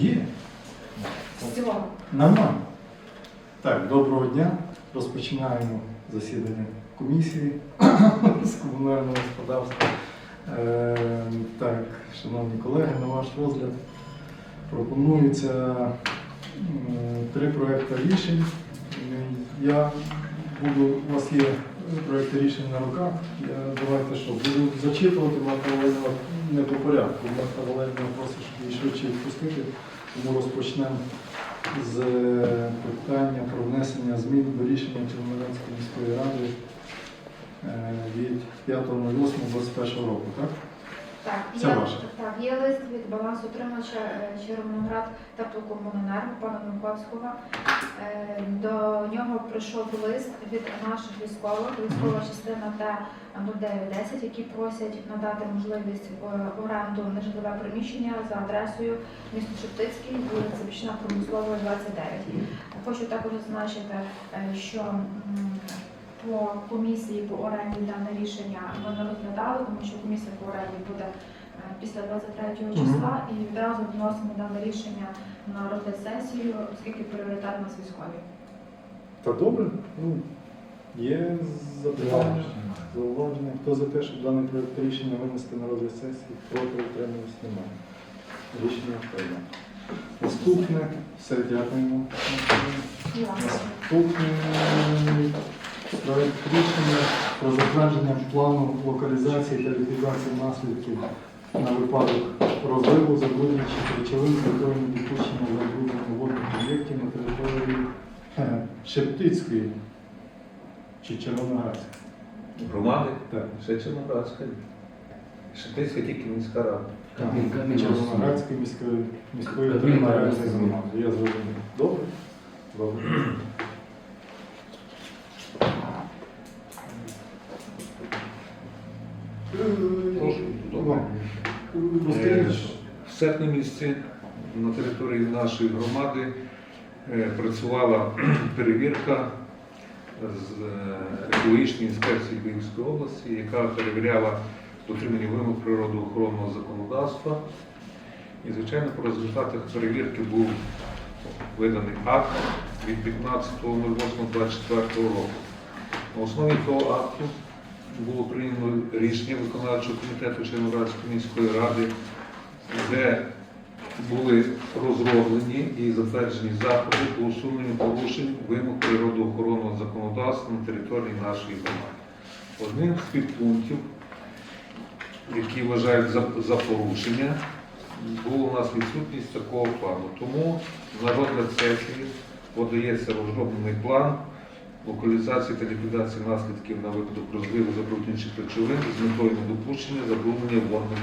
Є. З. Нормально. Так, доброго дня. Розпочинаємо засідання комісії з комунального господарства. Е, так, шановні колеги, на ваш розгляд пропонується три проекти рішень. Я буду, у вас є проекти рішень на руках. Я давайте що, буду зачитувати Марта Валерійовна не по порядку. Марта Валерійовна просить, щоб її швидше відпустити, тому розпочнемо з питання про внесення змін до рішення Чернівецької міської ради е, від 5.08.21 року, так? Так, Це є, ваше. так, є лист від балансоутримувача е, Червоноград теплокомуненерго пана Миколського. Е, До нього прийшов лист від наших військових, військова частина Т-0910, які просять надати можливість в оренду нежитлове приміщення за адресою місто Шептицький, вулиця Бічна Промислова, 29. Хочу також зазначити, е, що м, по комісії по оренді дане рішення ми не розглядали, тому що комісія по оренді буде е, після 23 числа і відразу вносимо дане рішення на розгляд сесію, оскільки пріоритет у нас військові. Та добре. Ну, є запитання, зауваження. Хто за те, щоб даний проект рішення винести на розгляд сесії, проти утримуватися немає. Рішення прийнято. Наступне, все, дякуємо. Наступний проект рішення про затвердження плану локалізації та ліквідації наслідків на випадок розриву забруднюючих речовин з метою недопущення забруднення водних об'єктів на території е, Шептицької чи Червоноградської. Громади, Так. ще Чорнобратська. Шептицька тільки міська рада. Червоноградської міської міської територіальної громади. Я зрозумів. Добре? Добре. Е. В серпні місяці на території нашої громади е, працювала перевірка з е, екологічної інспекції Київської області, яка перевіряла дотримання вимог природоохоронного законодавства. І, звичайно, по результатах перевірки був виданий акт від 15.08.24 року. На основі того акту було прийнято рішення виконавчого комітету Черноградської міської ради, де були розроблені і затверджені заходи по усуненню порушень вимог природоохоронного законодавства на території нашої громади. Одним з підпунктів, які вважають за, за порушення, була у нас відсутність такого плану. Тому на розгляд сесії подається розроблений план локалізації та ліквідації наслідків на випадок розриву забруднюючих речовин з метою недопущення забруднення водних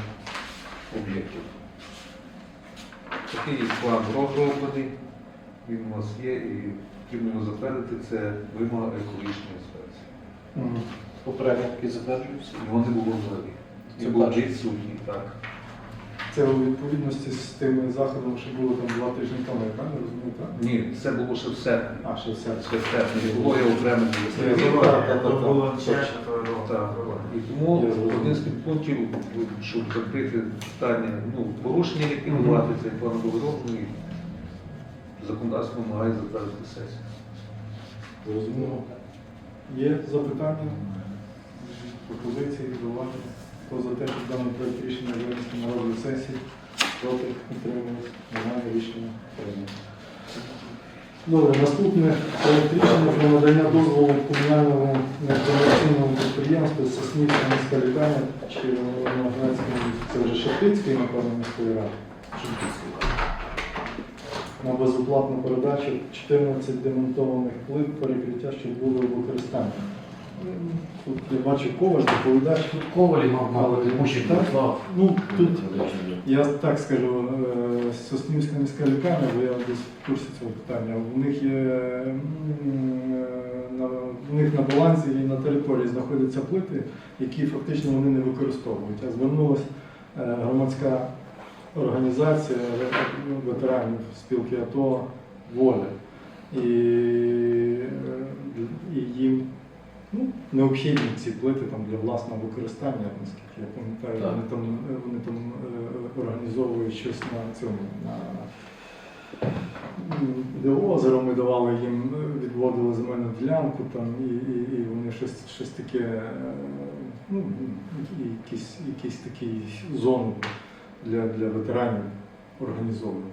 об'єктів. Такий план розроблений, він у нас є і потрібно затвердити. Це вимога екологічної інспекції. Попередньо таки затверджується. Його не було взагалі. Це перше. відсутній, так. Це у відповідності з тими заходами, що було там два тижні тому, я правильно розумію, так? Ні, це було ще в серпні. А, ще все. Ще в серпні. Не було я окремо. Я забрав. То було Так. І тому Я зрозумів. один з підпунктів, щоб закрити питання, ну, порушення, ліквідувати цей план розроблений, законодавство вимагає затвердити сесію. Зрозуміло. Є запитання, пропозиції, зауваження? Хто за те, щоб даний проект рішення винести на розгляд сесії? Проти? Утримались? Немає рішення прийнято. Добре, наступне проект рішення про надання дозволу комунальному некомерційному підприємству Соснівська міська лікарня чи Червоноградської, це вже Шептицької, напевно, міської ради. На безоплатну передачу 14 демонтованих плит перекриття, що були в використанні. Тут я бачу коваш, доповідач. Тут Ковалі мав мали мужчик, так? Ну, тут я так скажу, е, Соснівська міська лікарня, бо я десь в курсі цього питання. У них є е, на у них на балансі і на території знаходяться плити, які фактично вони не використовують. А звернулася е, громадська організація ну, ветеранів спілки АТО Воля. І, і їм необхідні ці плити там, для власного використання, наскільки я пам'ятаю, вони там, е, вони там е, організовують щось на цьому, на де озеро ми давали їм, е, відводили земельну ділянку там, і, і, і вони щось, щось таке, ну, якісь, якісь такі зону для, для ветеранів організовують.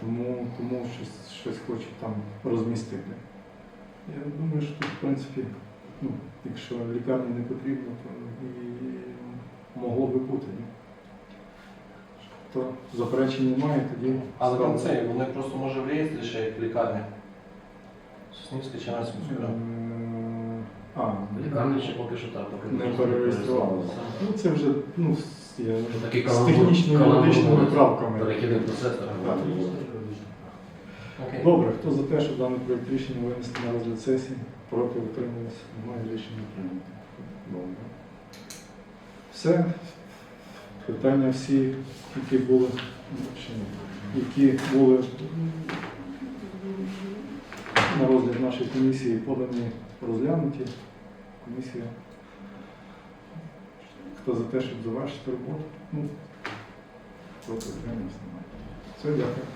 Тому, тому щось, щось хочуть там розмістити. Я думаю, що тут, в принципі, ну, якщо лікарні не потрібно, то і могло би бути. ні? То заперечень немає, тоді Але там це, вони просто може в реєстрі ще як лікарня. Соснівська чи Насівська. Е, А, Лікарня ще поки що так. поки не просто перереєструвалося. Ну це вже ну, з, я, такий з каламбур- технічними каламбур медичними буде. правками. Перехідний процес. так. Так. Окей. Добре, хто за те, щоб даний проєкт рішення винести на розгляд сесії, проти утримувалися, немає рішення прийнято. Добре. Все. Питання всі, які були, які були на розгляд нашої комісії подані, розглянуті. Комісія. Хто за те, щоб завершити роботу? Ну, проти утримувалися, немає. Все, дякую.